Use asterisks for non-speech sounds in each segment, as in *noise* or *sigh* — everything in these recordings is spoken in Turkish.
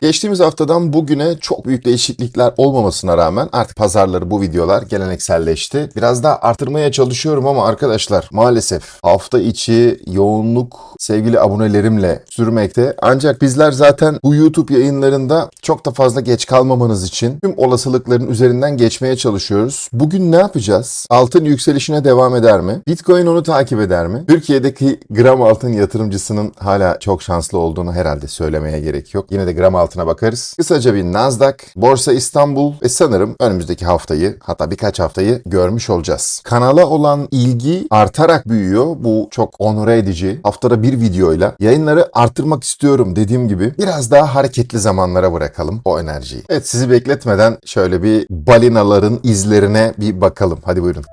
Geçtiğimiz haftadan bugüne çok büyük değişiklikler olmamasına rağmen artık pazarları bu videolar gelenekselleşti. Biraz daha artırmaya çalışıyorum ama arkadaşlar maalesef hafta içi yoğunluk sevgili abonelerimle sürmekte. Ancak bizler zaten bu YouTube yayınlarında çok da fazla geç kalmamanız için tüm olasılıkların üzerinden geçmeye çalışıyoruz. Bugün ne yapacağız? Altın yükselişine devam eder mi? Bitcoin onu takip eder mi? Türkiye'deki gram altın yatırımcısının hala çok şanslı olduğunu herhalde söylemeye gerek yok. Yine de gram altına bakarız. Kısaca bir Nasdaq, Borsa İstanbul ve sanırım önümüzdeki haftayı hatta birkaç haftayı görmüş olacağız. Kanala olan ilgi artarak büyüyor. Bu çok onore edici. Haftada bir videoyla yayınları arttırmak istiyorum dediğim gibi biraz daha hareketli zamanlara bırakalım o enerjiyi. Evet sizi bekletmeden şöyle bir balinaların izlerine bir bakalım. Hadi buyurun.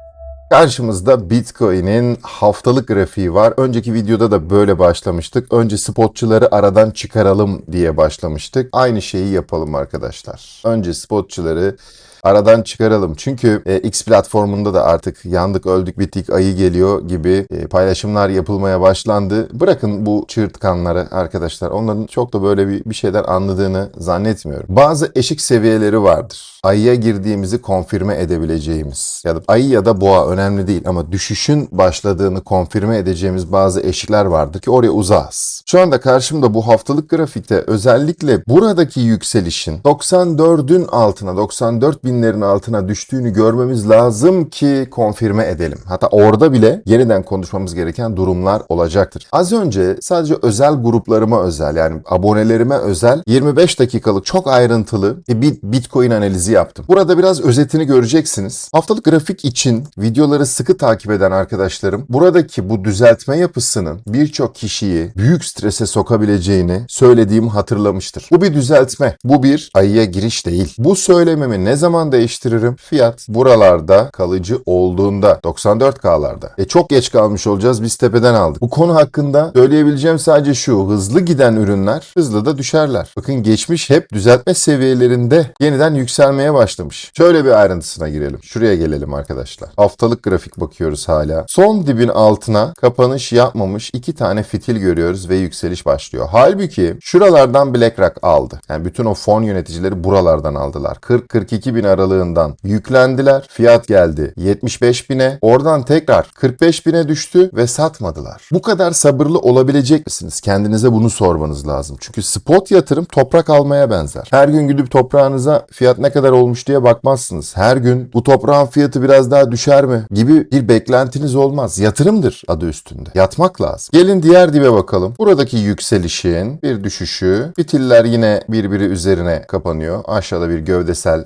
Karşımızda Bitcoin'in haftalık grafiği var. Önceki videoda da böyle başlamıştık. Önce spotçuları aradan çıkaralım diye başlamıştık. Aynı şeyi yapalım arkadaşlar. Önce spotçuları aradan çıkaralım. Çünkü e, X platformunda da artık yandık öldük bittik ayı geliyor gibi e, paylaşımlar yapılmaya başlandı. Bırakın bu çığırtkanları arkadaşlar. Onların çok da böyle bir, bir şeyler anladığını zannetmiyorum. Bazı eşik seviyeleri vardır. Ayıya girdiğimizi konfirme edebileceğimiz ya da ayı ya da boğa önemli değil ama düşüşün başladığını konfirme edeceğimiz bazı eşikler vardır ki oraya uzağız. Şu anda karşımda bu haftalık grafikte özellikle buradaki yükselişin 94'ün altına 94 binlerin altına düştüğünü görmemiz lazım ki konfirme edelim. Hatta orada bile yeniden konuşmamız gereken durumlar olacaktır. Az önce sadece özel gruplarıma özel yani abonelerime özel 25 dakikalık çok ayrıntılı bir Bitcoin analizi yaptım. Burada biraz özetini göreceksiniz. Haftalık grafik için videoları sıkı takip eden arkadaşlarım buradaki bu düzeltme yapısının birçok kişiyi büyük strese sokabileceğini söylediğimi hatırlamıştır. Bu bir düzeltme. Bu bir ayıya giriş değil. Bu söylememi ne zaman değiştiririm? Fiyat buralarda kalıcı olduğunda 94K'larda. E çok geç kalmış olacağız biz tepeden aldık. Bu konu hakkında söyleyebileceğim sadece şu. Hızlı giden ürünler hızlı da düşerler. Bakın geçmiş hep düzeltme seviyelerinde yeniden yükselmeye başlamış. Şöyle bir ayrıntısına girelim. Şuraya gelelim arkadaşlar. Haftalık grafik bakıyoruz hala. Son dibin altına kapanış yapmamış iki tane fitil görüyoruz ve yükseliş başlıyor. Halbuki şuralardan BlackRock aldı. Yani bütün o fon yöneticileri buralardan aldılar. 40-42 bin aralığından yüklendiler. Fiyat geldi 75 bine. Oradan tekrar 45 bine düştü ve satmadılar. Bu kadar sabırlı olabilecek misiniz? Kendinize bunu sormanız lazım. Çünkü spot yatırım toprak almaya benzer. Her gün gidip toprağınıza fiyat ne kadar olmuş diye bakmazsınız. Her gün bu toprağın fiyatı biraz daha düşer mi gibi bir beklentiniz olmaz. Yatırımdır adı üstünde. Yatmak lazım. Gelin diğer dibe bakalım. Buradaki yükselişin bir düşüşü. Fitiller yine birbiri üzerine kapanıyor. Aşağıda bir gövdesel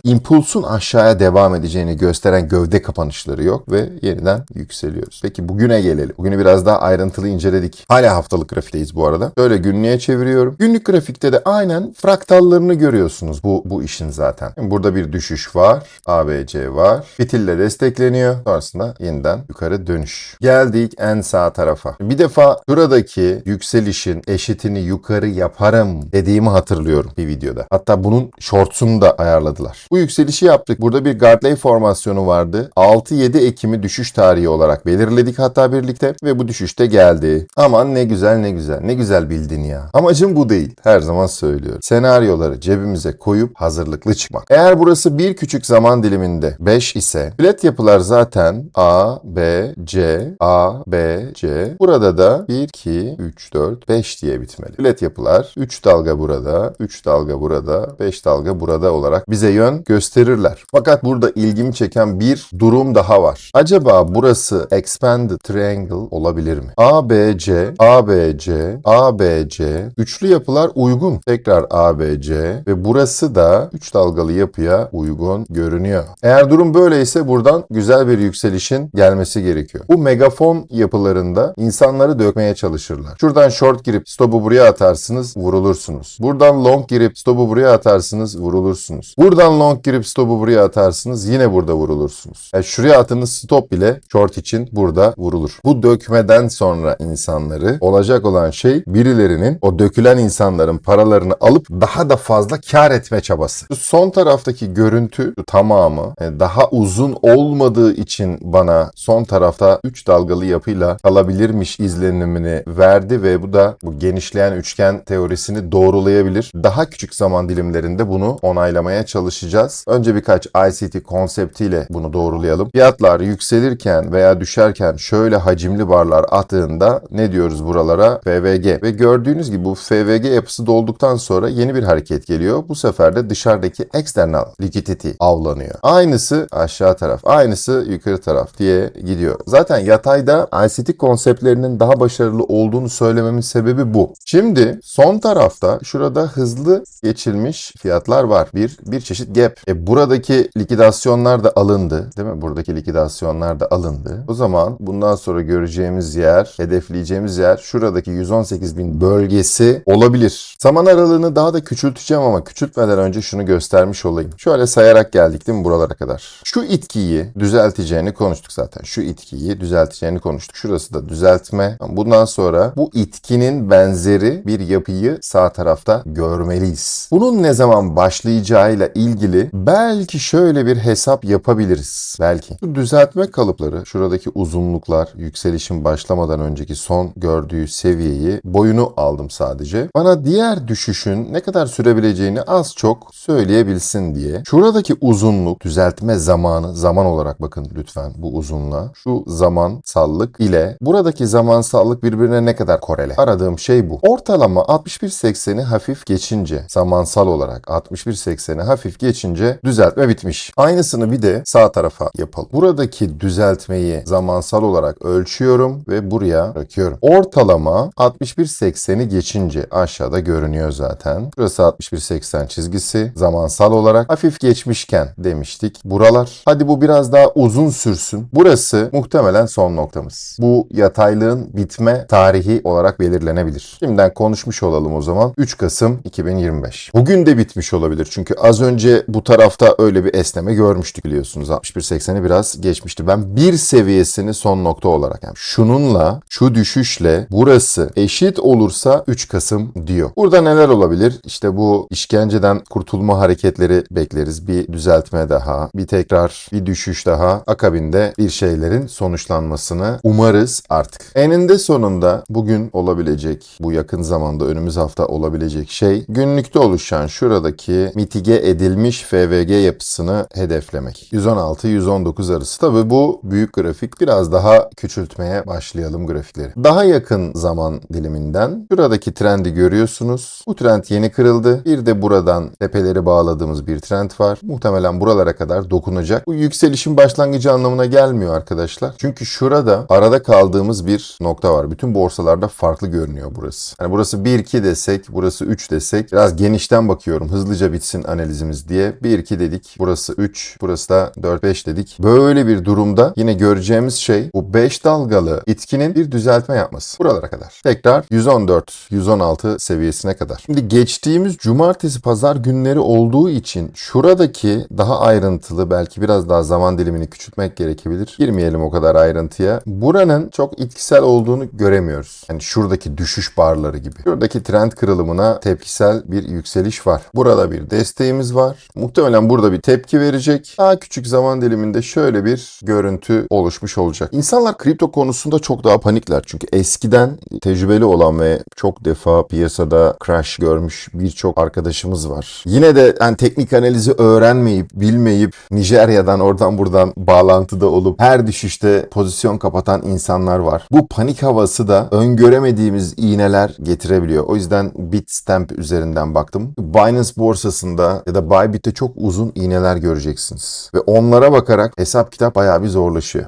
impulsun aşağıya devam edeceğini gösteren gövde kapanışları yok ve yeniden yükseliyoruz. Peki bugüne gelelim. Bugünü biraz daha ayrıntılı inceledik. Hala haftalık grafikteyiz bu arada. Böyle günlüğe çeviriyorum. Günlük grafikte de aynen fraktallarını görüyorsunuz bu, bu işin zaten. Burada bir düşüş var. ABC var. Fitille destekleniyor. Sonrasında yeniden yukarı dönüş. Geldik en sağ tarafa. Bir defa şuradaki yükselişin eşitini yukarı yaparım dediğimi hatırlıyorum bir videoda. Hatta bunun shorts'unu da ayarladılar. Bu yükselişi yaptık. Burada bir Gartley formasyonu vardı. 6-7 Ekim'i düşüş tarihi olarak belirledik hatta birlikte ve bu düşüşte geldi. Aman ne güzel ne güzel. Ne güzel bildin ya. Amacım bu değil. Her zaman söylüyorum. Senaryoları cebimize koyup hazırlıklı çıkmak. Eğer burası bir küçük zaman diliminde 5 ise bilet yapılar zaten A, B, C, A, B, C. Burada da 1, 2, 3, 4, 5 diye bitmeli. Bilet yapılar 3 dalga burada, 3 dalga burada, 5 dalga burada olarak bize yön gösterirler. Fakat burada ilgimi çeken bir durum daha var. Acaba burası expanded triangle olabilir mi? ABC, ABC, ABC üçlü yapılar uygun. Tekrar ABC ve burası da 3 dalgalı yapıya uygun görünüyor. Eğer durum böyleyse buradan güzel bir yükselişin gelmesi gerekiyor. Bu megafon yapılarında insanları dökmeye çalışırlar. Şuradan short girip stopu buraya atarsınız, vurulursunuz. Buradan long girip stopu buraya atarsınız, vurulursunuz. Buradan long girip stopu stop'u buraya atarsınız yine burada vurulursunuz. Yani şuraya atınız stop bile short için burada vurulur. Bu dökmeden sonra insanları olacak olan şey birilerinin o dökülen insanların paralarını alıp daha da fazla kar etme çabası. Son taraftaki görüntü tamamı e, daha uzun olmadığı için bana son tarafta 3 dalgalı yapıyla kalabilirmiş izlenimini verdi ve bu da bu genişleyen üçgen teorisini doğrulayabilir. Daha küçük zaman dilimlerinde bunu onaylamaya çalışacağız. Önce birkaç ICT konseptiyle bunu doğrulayalım. Fiyatlar yükselirken veya düşerken şöyle hacimli barlar attığında ne diyoruz buralara? FVG. Ve gördüğünüz gibi bu FVG yapısı dolduktan sonra yeni bir hareket geliyor. Bu sefer de dışarıdaki external liquidity avlanıyor. Aynısı aşağı taraf, aynısı yukarı taraf diye gidiyor. Zaten yatayda ICT konseptlerinin daha başarılı olduğunu söylememin sebebi bu. Şimdi son tarafta şurada hızlı geçilmiş fiyatlar var. Bir, bir çeşit gap. E, buradaki likidasyonlar da alındı. Değil mi? Buradaki likidasyonlar da alındı. O zaman bundan sonra göreceğimiz yer, hedefleyeceğimiz yer şuradaki 118 bin bölgesi olabilir. Zaman aralığını daha da küçülteceğim ama küçültmeden önce şunu göstermiş olayım. Şöyle sayarak geldik değil mi buralara kadar? Şu itkiyi düzelteceğini konuştuk zaten. Şu itkiyi düzelteceğini konuştuk. Şurası da düzeltme. Bundan sonra bu itkinin benzeri bir yapıyı sağ tarafta görmeliyiz. Bunun ne zaman başlayacağıyla ilgili belki şöyle bir hesap yapabiliriz. Belki. Bu düzeltme kalıpları, şuradaki uzunluklar, yükselişin başlamadan önceki son gördüğü seviyeyi boyunu aldım sadece. Bana diğer düşüşün ne kadar sürebileceğini az çok söyleyebilsin diye. Şuradaki uzunluk, düzeltme zamanı, zaman olarak bakın lütfen bu uzunluğa. Şu zamansallık ile buradaki zamansallık birbirine ne kadar korele? Aradığım şey bu. Ortalama 61.80'i hafif geçince, zamansal olarak 61.80'i hafif geçince düzeltme bitmiş. Aynısını bir de sağ tarafa yapalım. Buradaki düzeltmeyi zamansal olarak ölçüyorum ve buraya bırakıyorum. Ortalama 61.80'i geçince aşağıda görünüyor zaten. Burası 61.80 çizgisi. Zamansal olarak hafif geçmişken demiştik. Buralar. Hadi bu biraz daha uzun sürsün. Burası muhtemelen son noktamız. Bu yataylığın bitme tarihi olarak belirlenebilir. Şimdiden konuşmuş olalım o zaman. 3 Kasım 2025. Bugün de bitmiş olabilir. Çünkü az önce bu tarafta öyle bir esneme görmüştük biliyorsunuz. 61.80'i biraz geçmişti. Ben bir seviyesini son nokta olarak yani şununla şu düşüşle burası eşit olursa 3 Kasım diyor. Burada neler olabilir? İşte bu işkenceden kurtulma hareketleri bekleriz. Bir düzeltme daha, bir tekrar bir düşüş daha. Akabinde bir şeylerin sonuçlanmasını umarız artık. Eninde sonunda bugün olabilecek, bu yakın zamanda önümüz hafta olabilecek şey günlükte oluşan şuradaki mitige edilmiş FVG yapısını hedeflemek. 116-119 arası. Tabi bu büyük grafik biraz daha küçültmeye başlayalım grafikleri. Daha yakın zaman diliminden şuradaki trendi görüyorsunuz. Bu trend yeni kırıldı. Bir de buradan tepeleri bağladığımız bir trend var. Muhtemelen buralara kadar dokunacak. Bu yükselişin başlangıcı anlamına gelmiyor arkadaşlar. Çünkü şurada arada kaldığımız bir nokta var. Bütün borsalarda farklı görünüyor burası. Yani burası 1-2 desek, burası 3 desek biraz genişten bakıyorum. Hızlıca bitsin analizimiz diye. 1-2 dedik. Burası 3, burası da 4-5 dedik. Böyle bir durumda yine göreceğimiz şey bu 5 dalgalı itkinin bir düzeltme yapması. Buralara kadar. Tekrar 114-116 seviyesine kadar. Şimdi geçtiğimiz cumartesi pazar günleri olduğu için şuradaki daha ayrıntılı belki biraz daha zaman dilimini küçültmek gerekebilir. Girmeyelim o kadar ayrıntıya. Buranın çok etkisel olduğunu göremiyoruz. Yani şuradaki düşüş barları gibi. Şuradaki trend kırılımına tepkisel bir yükseliş var. Burada bir desteğimiz var. Muhtemelen burada bir tepki verecek. Daha küçük zaman diliminde şöyle bir görüntü oluşmuş olacak. İnsanlar kripto konusunda çok daha panikler. Çünkü eskiden tecrübeli olan ve çok defa piyasada crash görmüş birçok arkadaşımız var. Yine de yani teknik analizi öğrenmeyip, bilmeyip Nijerya'dan oradan buradan bağlantıda olup her düşüşte pozisyon kapatan insanlar var. Bu panik havası da öngöremediğimiz iğneler getirebiliyor. O yüzden Bitstamp üzerinden baktım. Binance borsasında ya da Bybit'te çok uzun iğneler göreceksiniz. Ve onlara bakarak hesap kitap bayağı bir zorlaşıyor.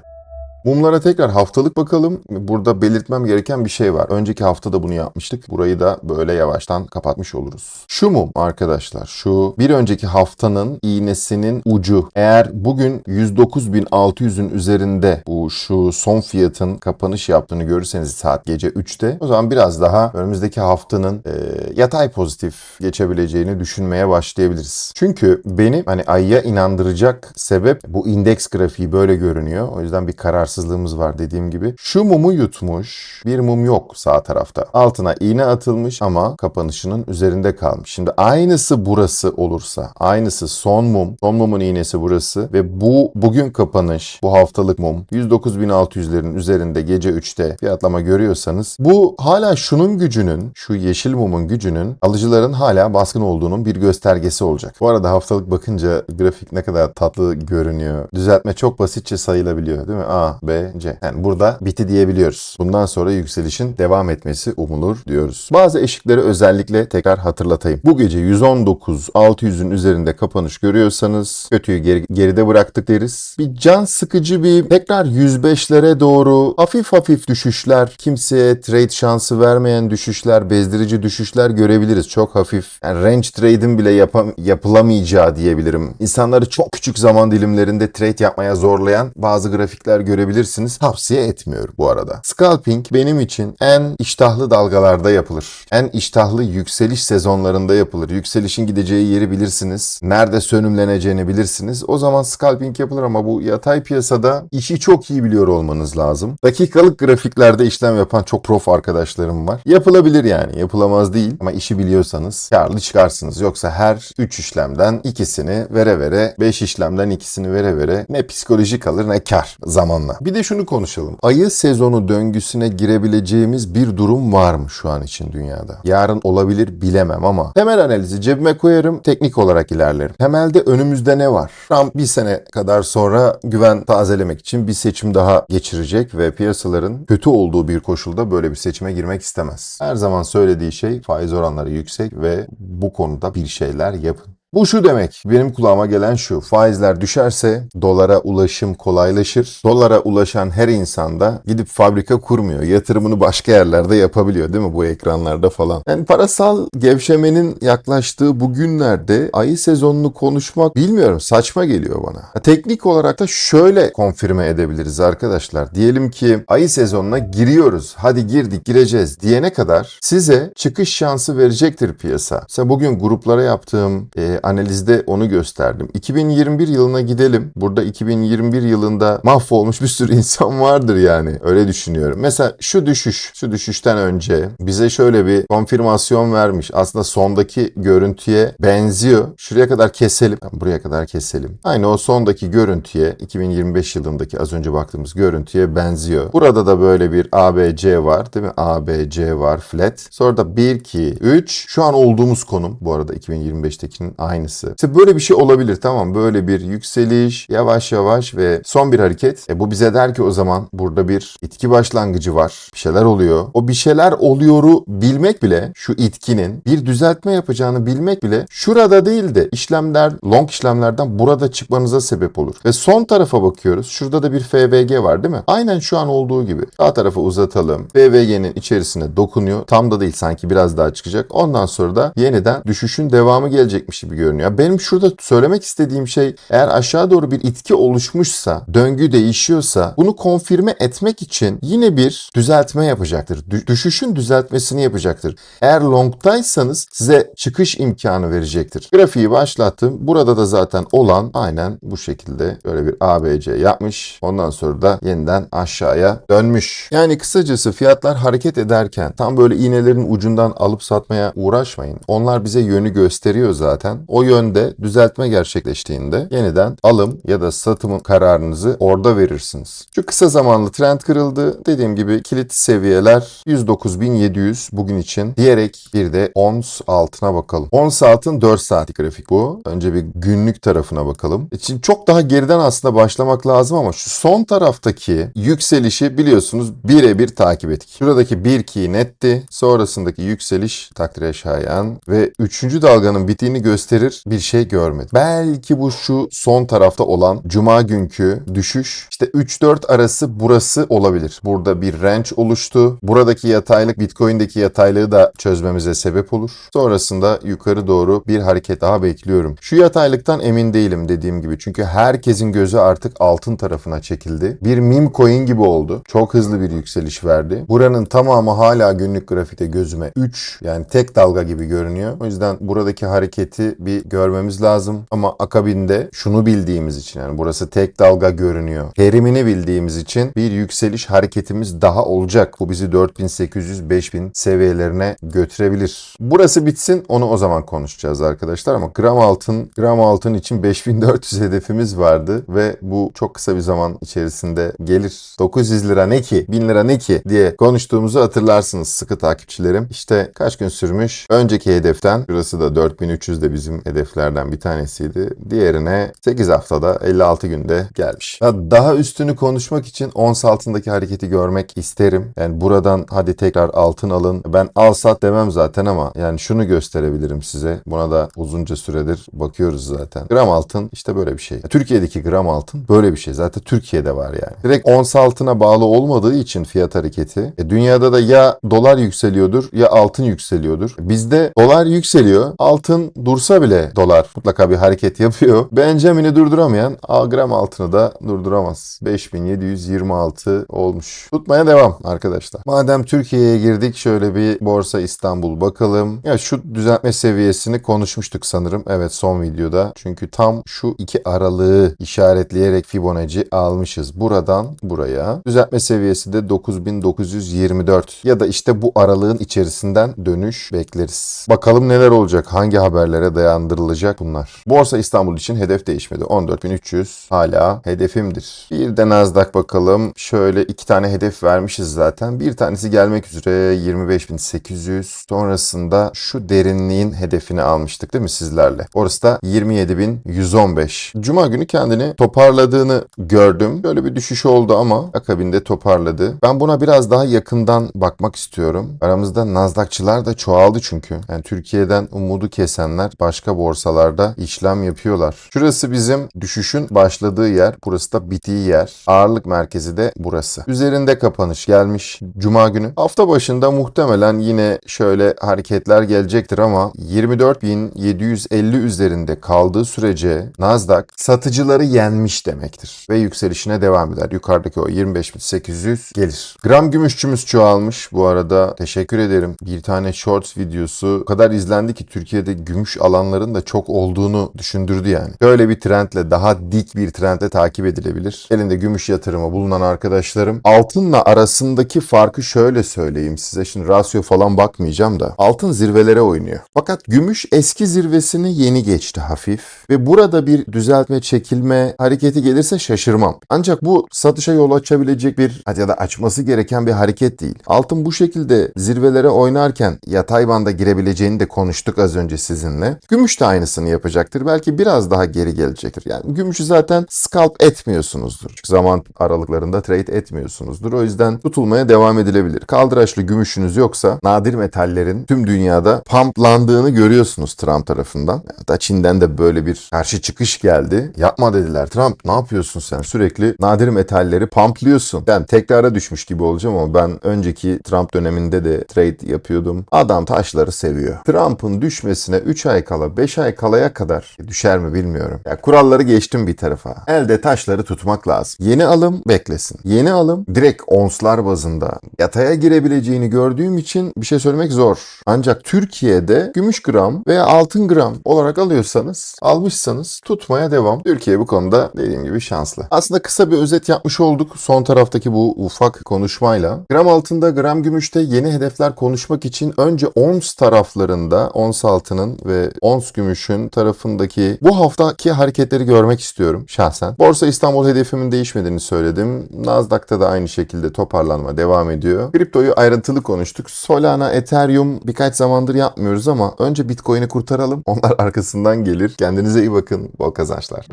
Mumlara tekrar haftalık bakalım. Burada belirtmem gereken bir şey var. Önceki hafta da bunu yapmıştık. Burayı da böyle yavaştan kapatmış oluruz. Şu mum arkadaşlar şu bir önceki haftanın iğnesinin ucu. Eğer bugün 109.600'ün üzerinde bu şu son fiyatın kapanış yaptığını görürseniz saat gece 3'te o zaman biraz daha önümüzdeki haftanın e, yatay pozitif geçebileceğini düşünmeye başlayabiliriz. Çünkü beni hani ayya inandıracak sebep bu indeks grafiği böyle görünüyor. O yüzden bir kararsızlığımız var dediğim gibi. Şu mumu yutmuş. Bir mum yok sağ tarafta. Altına iğne atılmış ama kapanışının üzerinde kalmış. Şimdi aynısı burası olursa, aynısı son mum, son mumun iğnesi burası ve bu bugün kapanış, bu haftalık mum 109.600'lerin üzerinde gece 3'te fiyatlama görüyorsanız bu hala şunun gücünün, şu yeşil mumun gücünün alıcıların hala baskın olduğunun bir göstergesi olacak. Bu arada haftalık bakınca grafik ne kadar tatlı görünüyor. Düzeltme çok basitçe sayılabiliyor değil mi? A, B, C. Yani burada biti diyebiliyoruz. Bundan sonra yükselişin devam etmesi umulur diyoruz. Bazı eşikleri özellikle tekrar hatırlatayım. Bu gece 119.600'ün üzerinde kapanış görüyorsanız kötüyü geri- geride bıraktık deriz. Bir can sıkıcı bir tekrar 105'lere doğru hafif hafif düşüşler, kimseye trade şansı vermeyen düşüşler, bezdirici düşüşler görebiliriz. Çok hafif. Yani range trade'in bile yapam- yapılamayacağı diyebilirim. İnsanları çok küçük zaman dilimlerinde trade yapmaya zorlayan bazı grafikler görebilirsiniz. Tavsiye etmiyorum bu arada. Scalping benim için en iştahlı dalgalarda yapılır. En iştahlı yükseliş sezonlarında yapılır. Yükselişin gideceği yeri bilirsiniz. Nerede sönümleneceğini bilirsiniz. O zaman scalping yapılır ama bu yatay piyasada işi çok iyi biliyor olmanız lazım. Dakikalık grafiklerde işlem yapan çok prof arkadaşlarım var. Yapılabilir yani. Yapılamaz değil ama işi biliyorsanız karlı çıkarsınız. Yoksa her 3 işlemden ikisini vere vere 5 işlemden ikisini vere vere ne psikoloji kalır ne kar zamanla. Bir de şunu konuşalım. Ayı sezonu döngüsüne girebileceğimiz bir durum var mı şu an için dünyada? Yarın olabilir bilemem ama temel analizi cebime koyarım teknik olarak ilerlerim. Temelde önümüzde ne var? Trump bir sene kadar sonra güven tazelemek için bir seçim daha geçirecek ve piyasaların kötü olduğu bir koşulda böyle bir seçime girmek istemez. Her zaman söylediği şey faiz oranları yüksek ve bu konuda bir şeyler yapın. Bu şu demek, benim kulağıma gelen şu. Faizler düşerse dolara ulaşım kolaylaşır. Dolara ulaşan her insan da gidip fabrika kurmuyor. Yatırımını başka yerlerde yapabiliyor değil mi bu ekranlarda falan. Yani parasal gevşemenin yaklaştığı bu günlerde ayı sezonunu konuşmak bilmiyorum saçma geliyor bana. Teknik olarak da şöyle konfirme edebiliriz arkadaşlar. Diyelim ki ayı sezonuna giriyoruz. Hadi girdik gireceğiz diyene kadar size çıkış şansı verecektir piyasa. Mesela bugün gruplara yaptığım e, analizde onu gösterdim. 2021 yılına gidelim. Burada 2021 yılında mahvolmuş bir sürü *laughs* insan vardır yani. Öyle düşünüyorum. Mesela şu düşüş, şu düşüşten önce bize şöyle bir konfirmasyon vermiş. Aslında sondaki görüntüye benziyor. Şuraya kadar keselim. Buraya kadar keselim. Aynı o sondaki görüntüye 2025 yılındaki az önce baktığımız görüntüye benziyor. Burada da böyle bir ABC var değil mi? ABC var flat. Sonra da 1, 2, 3. Şu an olduğumuz konum. Bu arada 2025'tekinin aynısı. İşte böyle bir şey olabilir tamam Böyle bir yükseliş yavaş yavaş ve son bir hareket. E bu bize der ki o zaman burada bir itki başlangıcı var. Bir şeyler oluyor. O bir şeyler oluyoru bilmek bile şu itkinin bir düzeltme yapacağını bilmek bile şurada değil de işlemler long işlemlerden burada çıkmanıza sebep olur. Ve son tarafa bakıyoruz. Şurada da bir FVG var değil mi? Aynen şu an olduğu gibi. Sağ tarafa uzatalım. FVG'nin içerisine dokunuyor. Tam da değil sanki biraz daha çıkacak. Ondan sonra da yeniden düşüşün devamı gelecekmiş gibi görünüyor. Benim şurada söylemek istediğim şey eğer aşağı doğru bir itki oluşmuşsa, döngü değişiyorsa bunu konfirme etmek için yine bir düzeltme yapacaktır. Dü- düşüşün düzeltmesini yapacaktır. Eğer long'taysanız size çıkış imkanı verecektir. Grafiği başlattım. Burada da zaten olan aynen bu şekilde böyle bir ABC yapmış. Ondan sonra da yeniden aşağıya dönmüş. Yani kısacası fiyatlar hareket ederken tam böyle iğnelerin ucundan alıp satmaya uğraşmayın. Onlar bize yönü gösteriyor zaten. O yönde düzeltme gerçekleştiğinde yeniden alım ya da satım kararınızı orada verirsiniz. Şu kısa zamanlı trend kırıldı. Dediğim gibi kilit seviyeler 109.700 bugün için diyerek bir de ons altına bakalım. Ons altın 4 saatlik grafik bu. Önce bir günlük tarafına bakalım. İçin çok daha geriden aslında başlamak lazım ama şu son taraftaki yükselişi biliyorsunuz birebir takip ettik. Şuradaki 1-2 netti. Sonrasındaki yükseliş takdire şayan ve 3. dalganın bittiğini gösterir gösterir bir şey görmedim. Belki bu şu son tarafta olan cuma günkü düşüş işte 3-4 arası burası olabilir. Burada bir range oluştu. Buradaki yataylık Bitcoin'deki yataylığı da çözmemize sebep olur. Sonrasında yukarı doğru bir hareket daha bekliyorum. Şu yataylıktan emin değilim dediğim gibi. Çünkü herkesin gözü artık altın tarafına çekildi. Bir meme coin gibi oldu. Çok hızlı bir yükseliş verdi. Buranın tamamı hala günlük grafikte gözüme 3 yani tek dalga gibi görünüyor. O yüzden buradaki hareketi bir görmemiz lazım. Ama akabinde şunu bildiğimiz için yani burası tek dalga görünüyor. Terimini bildiğimiz için bir yükseliş hareketimiz daha olacak. Bu bizi 4800-5000 seviyelerine götürebilir. Burası bitsin onu o zaman konuşacağız arkadaşlar ama gram altın gram altın için 5400 hedefimiz vardı ve bu çok kısa bir zaman içerisinde gelir. 900 lira ne ki 1000 lira ne ki diye konuştuğumuzu hatırlarsınız sıkı takipçilerim. İşte kaç gün sürmüş? Önceki hedeften burası da 4300 de bizim hedeflerden bir tanesiydi. Diğerine 8 haftada 56 günde gelmiş. Daha üstünü konuşmak için ons altındaki hareketi görmek isterim. Yani buradan hadi tekrar altın alın. Ben al sat demem zaten ama yani şunu gösterebilirim size. Buna da uzunca süredir bakıyoruz zaten. Gram altın işte böyle bir şey. Türkiye'deki gram altın böyle bir şey. Zaten Türkiye'de var yani. Direkt ons altına bağlı olmadığı için fiyat hareketi. E, dünyada da ya dolar yükseliyordur ya altın yükseliyordur. Bizde dolar yükseliyor. Altın dursa bile dolar mutlaka bir hareket yapıyor. *laughs* Benjamin'i durduramayan gram altını da durduramaz. 5726 olmuş. Tutmaya devam arkadaşlar. Madem Türkiye'ye girdik şöyle bir Borsa İstanbul bakalım. Ya şu düzeltme seviyesini konuşmuştuk sanırım. Evet son videoda. Çünkü tam şu iki aralığı işaretleyerek Fibonacci almışız. Buradan buraya. Düzeltme seviyesi de 9924 ya da işte bu aralığın içerisinden dönüş bekleriz. Bakalım neler olacak? Hangi haberlere dayandırılacak bunlar? Borsa İstanbul için hedef değişmedi. 14300 hala hedefimdir. Bir de Nasdaq bakalım. Şöyle iki tane hedef vermişiz zaten. Bir tanesi gelmek üzere 25800. Sonrasında şu derinliğin hedefini almıştık değil mi sizlerle? Orası da 27115. Cuma günü kendini toparladığını gördüm. Böyle bir düşüş oldu ama akabinde toparladı. Ben buna biraz daha yakından bakmak istiyorum. Aramızda Nasdaqçılar da çoğaldı çünkü. Yani Türkiye'den umudu kesenler başka borsalarda işlem yapıyorlar. Şurası bizim düşüşün başladığı yer. Burası da bittiği yer. Ağırlık merkezi de burası. Üzerinde kapanış gelmiş Cuma günü. Hafta başında muhtemelen yine şöyle hareketler gelecektir ama 24.750 üzerinde kaldığı sürece Nasdaq satıcıları yenmiş demektir. Ve yükselişine devam eder. Yukarıdaki o 25.800 gelir. Gram gümüşçümüz çoğalmış bu arada. Teşekkür ederim. Bir tane shorts videosu o kadar izlendi ki Türkiye'de gümüş alanların da çok olduğunu düşündürdü yani. Böyle bir trendle daha dik bir trendle takip edilebilir. Elinde gümüş yatırımı bulunan arkadaşlarım altınla arasındaki farkı şöyle söyleyeyim size. Şimdi rasyo falan bakmayacağım da. Altın zirvelere oynuyor. Fakat gümüş eski zirvesini yeni geçti hafif ve burada bir düzeltme çekilme hareketi gelirse şaşırmam. Ancak bu satışa yol açabilecek bir ya da açması gereken bir hareket değil. Altın bu şekilde zirvelere oynarken yatay banda girebileceğini de konuştuk az önce sizinle. Gümüş de aynısını yapacaktır. Belki biraz daha geri gelecektir. Yani gümüşü zaten scalp etmiyorsunuzdur. Çünkü zaman aralıklarında trade etmiyorsunuzdur. O yüzden tutulmaya devam edilebilir. Kaldıraçlı gümüşünüz yoksa nadir metallerin tüm dünyada pumplandığını görüyorsunuz Trump tarafından. Hatta Çin'den de böyle bir karşı çıkış geldi. Yapma dediler. Trump ne yapıyorsun sen? Sürekli nadir metalleri pumplıyorsun. Ben tekrara düşmüş gibi olacağım ama ben önceki Trump döneminde de trade yapıyordum. Adam taşları seviyor. Trump'ın düşmesine 3 ay kala 5 ay kalaya kadar düşer mi bilmiyorum. Ya kuralları geçtim bir tarafa. Elde taşları tutmak lazım. Yeni alım beklesin. Yeni alım direkt onslar bazında yataya girebileceğini gördüğüm için bir şey söylemek zor. Ancak Türkiye'de gümüş gram veya altın gram olarak alıyorsanız, almışsanız tutmaya devam. Türkiye bu konuda dediğim gibi şanslı. Aslında kısa bir özet yapmış olduk son taraftaki bu ufak konuşmayla. Gram altında, gram gümüşte yeni hedefler konuşmak için önce ons taraflarında, ons altının ve ons gümüşün tarafındaki bu haftaki hareketleri görmek istiyorum şahsen. Borsa İstanbul hedefimin değişmediğini söyledim. Nasdaq'ta da aynı şekilde toparlanma devam ediyor. Kriptoyu ayrıntılı konuştuk. Solana, Ethereum birkaç zamandır yapmıyoruz ama önce Bitcoin'i kurtaralım. Onlar arkasından gelir. Kendinize iyi bakın. Bol kazançlar.